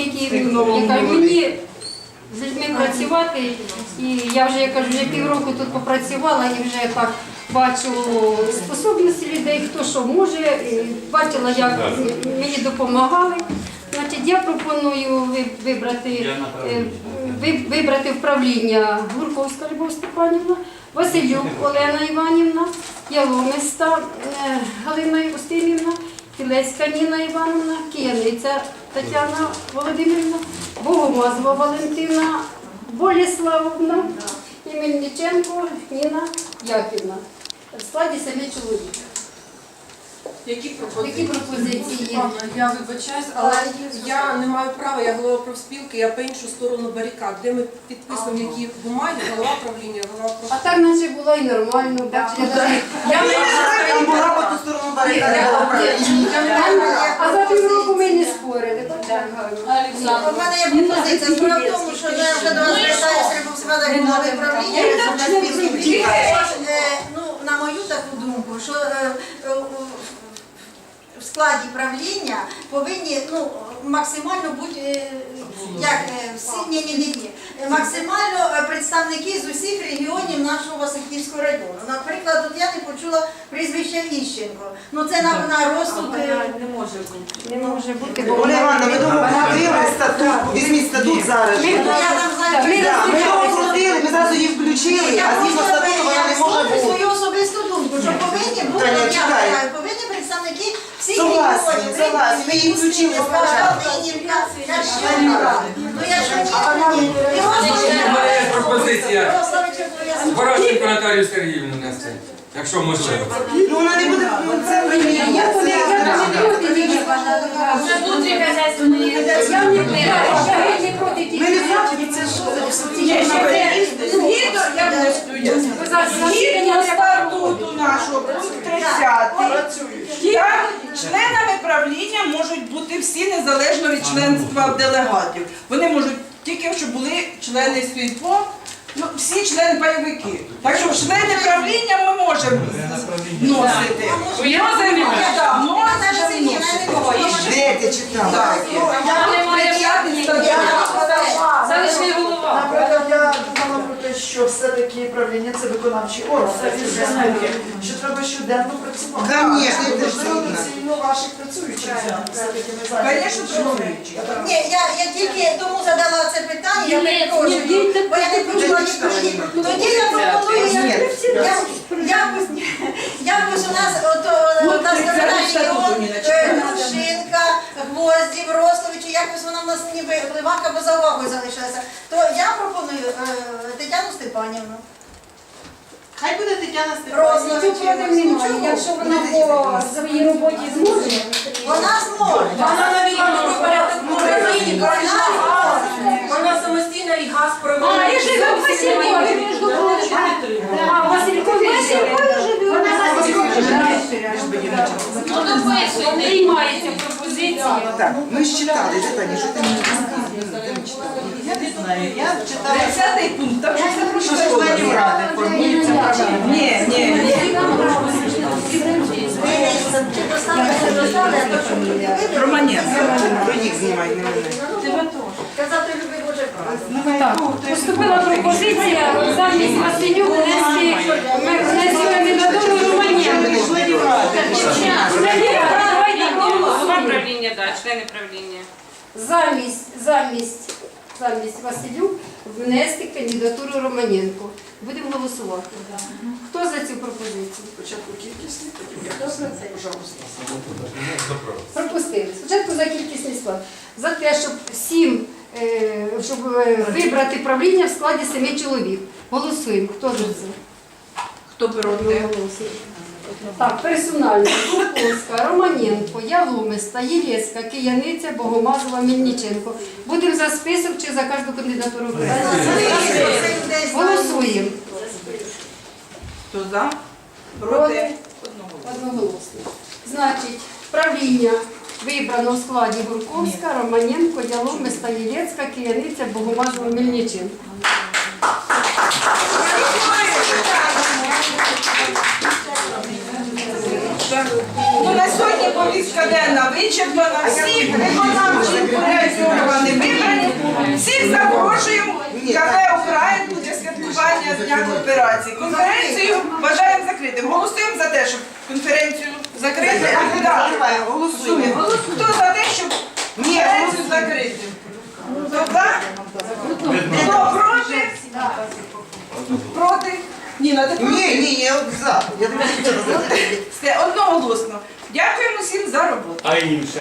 оскільки мені з людьми працювати, і я вже я кажу, вже півроку тут попрацювала і вже так бачу способності людей, хто що може, і бачила, як мені допомагали. Значить, я пропоную вибрати, е, вибрати вправління Гурковська Любов Степанівна, Василюк Олена Іванівна, Яломиста е, Галина Устинівна, Кілецька Ніна Івановна, Кияниця Тетяна Володимирівна, Богомазова Валентина, Боліславовна і Мельниченко Ніна Яківна. В складі самі чоловік. Які Які пропозиції? пропозиції є? Я вибачаюсь, але я не маю права, я голова профспілки, я по іншу сторону барикад, де ми підписуємо які бумаги, голова правління, голова А так наче було і нормально. бачите, Я не була по ту сторону барикади. А за півроку ми не спорили. бачите. У мене є пропозиція. Справа в тому, що я вже до вас звертаюся Рибовсвада голови правління результат спілки. Е, Ну, на мою таку думку, що е, е, складі правління повинні ну, максимально бути е, як е, всі ні, ні, ні, ні. Максимально е, представники з усіх регіонів нашого Васильківського району. Наприклад, от я не почула прізвище Іщенко. Ну це на, на розсуд. е, Не може бути, бо Оля Івановна, ми довго крутили статут, візьміть статут зараз. Ми- Ну, я там знаю, Ми Да, Ми довго крутили, ми зразу її включили, Я а згідно статуту вона не може бути. свою особисту думку, що повинні бути, я повинні Согласна, регіонів. согласна. Ми її включили спочатку. Ну я ж. У мене є пропозиція. Порошенко Наталію Сергіївну нести, якщо можливо. Ну вона не буде, ну це примір'я, Я не проти її. Я не проти, я не проти тих. Ми не проти, це що за Згідно, я не стою. Згідно статуту нашого, пункт 30, я, членами правління можуть бути всі незалежно від членства делегатів. Вони можуть тільки, щоб були члени СІДПО, ну, всі члени пайовики. Так що члени правління ми можемо вносити. Вносимо, так, можемо вносити. Де ти читала? Залишний голова. Наприклад, я думала про те, що все-таки правління це виконавчий орган. Це знає, що треба щоденно працювати. Конечно, я теж можливо, доцільно ваших працюючих взяти. Все-таки ми працюючих. Ні, я, я тільки тому задала це питання, я перепрошую, бо я не почула відповіді. Тоді я пропоную, я, я, якось у нас от, о, От це не е. Грушинка, Гвоздів, Рослович, якось вона в нас ніби Ливанка поза увагою залишилася. То я пропоную е, Тетяну Степанівну. Хай буде Тетяна Рослович. Нічого проти немає. Якщо вона по своїй роботі зможе, Вона зможе. Вона навіть порядок в Україні, вона самостійна і газ провела. А, я живу в Василькові, між прочим. А, в Василькові живе. Вона в Василькові живе. Ну, Приймається пропозиція. Так, ми ж читали, де Таня, що ти мені розказуєш? Я не знаю, я читала 10 пункт, там щось Що запрошую. з членів ради формується правильно? Ні, ні, ні. Романенко. Про їх знімай, не мене. Казати люби Боже. Так, поступила пропозиція замість Василюк внести ми внесли кандидатуру Романенко. Голова правління, да, члени правління. Замість, замість, замість Василюк внести кандидатуру Романенко. Будемо голосувати. Хто за цю пропозицію? Спочатку кількісний, потім. Пожалуйста. Пропустили. Спочатку за кількісний склад. За те, щоб всім, е, щоб е, вибрати правління в складі семи чоловік. Голосуємо. Хто за це? Хто проти? Голосуємо. Так, персонально. Курковська, Романенко, Яломиста, Єлєцька, Кияниця, Богомазова, Мельниченко. Будемо за список чи за кожну кандидатуру? Голосуємо. Хто за? Проти? Проти? Одноголосно. Значить, правління вибрано в складі Гурковська, Романенко, Яломиста, Єлєцька, Кияниця, Богомазова, Мельниченко. Ну, на сьогодні повістка денна вичерпана, всі виконавчі органи вибрані, всіх запрошуємо, кафе Україн буде святкування Дня кооперації. Конференцію бажаємо закритим. Голосуємо за те, щоб конференцію закрити, а куди? Голосуємо. Хто за те, щоб конференцію закрити? Тобто? Ніна, ти? Ні, ні, я от за. Я думаю, що це. Все, одноголосно. Дякуємо всім за роботу. А інше?